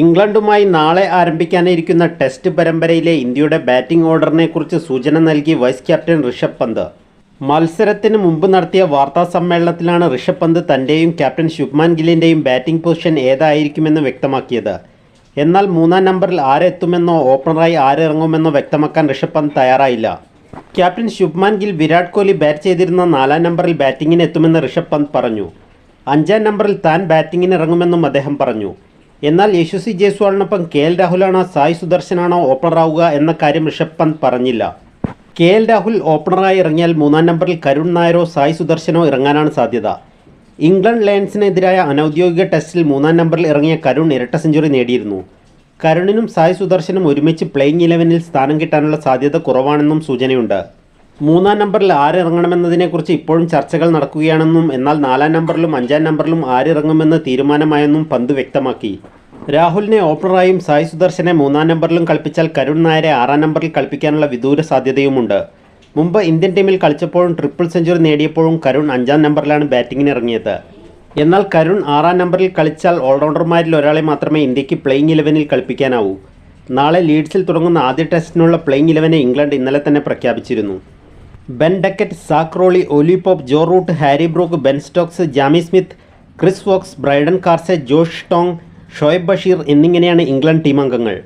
ഇംഗ്ലണ്ടുമായി നാളെ ആരംഭിക്കാനിരിക്കുന്ന ടെസ്റ്റ് പരമ്പരയിലെ ഇന്ത്യയുടെ ബാറ്റിംഗ് ഓർഡറിനെക്കുറിച്ച് സൂചന നൽകി വൈസ് ക്യാപ്റ്റൻ ഋഷഭ് പന്ത്. മത്സരത്തിന് മുമ്പ് നടത്തിയ വാർത്താ സമ്മേളനത്തിലാണ് ഋഷഭ് പന്ത് തന്റെയും ക്യാപ്റ്റൻ ശുഭ്മാൻ ഗില്ലിന്റെയും ബാറ്റിംഗ് പൊസിഷൻ ഏതായിരിക്കുമെന്ന് വ്യക്തമാക്കിയത്. എന്നാൽ മൂന്നാം നമ്പറിൽ ആരെത്തുമെന്നോ ഓപ്പണറായി ആരിറങ്ങുമെന്നോ വ്യക്തമാക്കാൻ ഋഷഭ് പന്ത് തയ്യാറായില്ല. ക്യാപ്റ്റൻ ശുഭ്മാൻ ഗിൽ വിരാട് കോഹ്ലി ബാറ്റ് ചെയ്തിരുന്ന നാലാം നമ്പറിൽ ബാറ്റിങ്ങിന് എത്തുമെന്ന് ഋഷഭ് പന്ത് പറഞ്ഞു. അഞ്ചാം നമ്പറിൽ താൻ ബാറ്റിങ്ങിന് ഇറങ്ങുമെന്നും അദ്ദേഹം പറഞ്ഞു. എന്നാൽ യശസ്വി ജയ്സ്വാളിനൊപ്പം കെ എൽ രാഹുലാണോ സായ് സുദർശനാണോ ഓപ്പണറാവുക എന്ന കാര്യം ഋഷഭ് പന്ത് പറഞ്ഞില്ല. കെ എൽ രാഹുൽ ഓപ്പണറായി ഇറങ്ങിയാൽ മൂന്നാം നമ്പറിൽ കരുൺ നായരോ സായ് സുദർശനോ ഇറങ്ങാനാണ് സാധ്യത. ഇംഗ്ലണ്ട് ലയൺസിനെതിരായ അനൗദ്യോഗിക ടെസ്റ്റിൽ മൂന്നാം നമ്പറിൽ ഇറങ്ങിയ കരുൺ ഇരട്ട സെഞ്ചുറി നേടിയിരുന്നു. കരുണിനും സായ് സുദർശനും ഒരുമിച്ച് പ്ലേയിങ് ഇലവനിൽ സ്ഥാനം കിട്ടാനുള്ള സാധ്യത കുറവാണെന്നും സൂചനയുണ്ട്. മൂന്നാം നമ്പറിൽ ആരിറങ്ങണമെന്നതിനെക്കുറിച്ച് ഇപ്പോഴും ചർച്ചകൾ നടക്കുകയാണെന്നും എന്നാൽ നാലാം നമ്പറിലും അഞ്ചാം നമ്പറിലും ആരിറങ്ങുമെന്ന് തീരുമാനമായെന്നും പന്ത് വ്യക്തമാക്കി. രാഹുലിനെ ഓപ്പണറായും സായ് സുദർശനെ മൂന്നാം നമ്പറിലും കളിപ്പിച്ചാൽ കരുൺ നായരെ ആറാം നമ്പറിൽ കളിപ്പിക്കാനുള്ള വിദൂര സാധ്യതയുമുണ്ട്. മുമ്പ് ഇന്ത്യൻ ടീമിൽ കളിച്ചപ്പോഴും ട്രിപ്പിൾ സെഞ്ചുറി നേടിയപ്പോഴും കരുൺ അഞ്ചാം നമ്പറിലാണ് ബാറ്റിങ്ങിന് ഇറങ്ങിയത് എന്നാൽ കരുൺ ആറാം നമ്പറിൽ കളിച്ചാൽ ഓൾറൗണ്ടർമാരിൽ ഒരാളെ മാത്രമേ ഇന്ത്യയ്ക്ക് പ്ലേയിങ് ഇലവനിൽ കളിപ്പിക്കാനാവൂ. നാളെ ലീഡ്സിൽ തുടങ്ങുന്ന ആദ്യ ടെസ്റ്റിനുള്ള പ്ലേയിങ് ഇലവനെ ഇംഗ്ലണ്ട് ഇന്നലെ തന്നെ പ്രഖ്യാപിച്ചിരുന്നു. Ben Duckett Zak Crawley Ollie Pope Ollie Joe Root Harry Brook Ben Stokes Jamie Smith Chris Woakes Brydon Carse Josh Tongue Shoaib Bashir എന്നിങ്ങനെയാണ് ഇംഗ്ലണ്ട് ടീം അംഗങ്ങൾ.